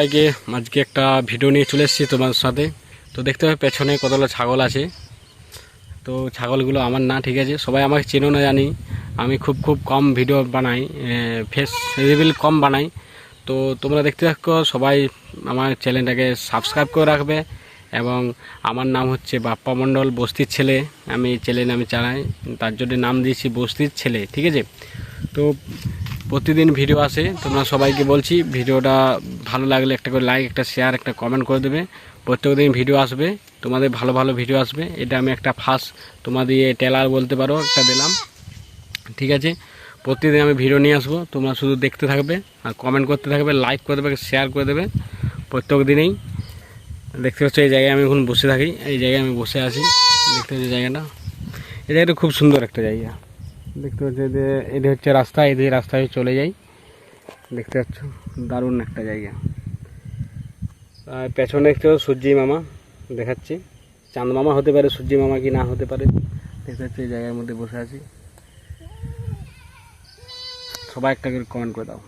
সবাইকে আজকে একটা ভিডিও নিয়ে চলে এসেছি তোমার সাথে। তো দেখতে হবে পেছনে কতগুলো ছাগল আছে। তো ছাগলগুলো আমার না, ঠিক আছে। সবাই আমাকে চেনো না জানি। আমি খুব খুব কম ভিডিও বানাই ফেস রিভিল কম বানাই। তো তোমরা দেখতে থাকো, সবাই আমার চ্যানেলটাকে সাবস্ক্রাইব করে রাখবে এবং আমার নাম হচ্ছে বাপ্পা মণ্ডল, বস্তির ছেলে। আমি চ্যানেল আমি চালাই, তার জন্য নাম দিয়েছি বস্তির ছেলে, ঠিক আছে? তো প্রতিদিন ভিডিও আসে, তোমরা সবাইকে বলছি, ভিডিওটা ভালো লাগলে একটা করে লাইক একটা শেয়ার একটা কমেন্ট করে দেবে। প্রত্যেক দিন ভিডিও আসবে, তোমাদের ভালো ভালো ভিডিও আসবে। এটা আমি একটা ফার্স্ট তোমাদের টেলার বলতে পারো, একটা দিলাম। ঠিক আছে? প্রতিদিন আমি ভিডিও নিয়ে আসব, তোমরা শুধু দেখতে থাকবে, আর কমেন্ট করতে থাকবে লাইক করে দেবে শেয়ার করে দেবে প্রত্যেক দিনেই। দেখতে পাচ্ছ, এই জায়গায় আমি এখন বসে থাকি, এই জায়গায় আমি বসে আছি। দেখতে পাচ্ছি জায়গাটা। এই জায়গাটা খুব সুন্দর একটা জায়গা। দেখতে পাচ্ছি যে এটি হচ্ছে রাস্তা এই দিয়ে রাস্তায় চলে যাই। দেখতে পাচ্ছ, দারুণ একটা জায়গা। আর পেছনে দেখতে পাচ্ছ সূর্যি মামা, দেখাচ্ছি। চাঁদ মামা হতে পারে, সূর্যি মামা কি না হতে পারে। দেখতে পাচ্ছি, এই জায়গার মধ্যে বসে আছি। সবাই একটা করে কমেন্ট করে দাও।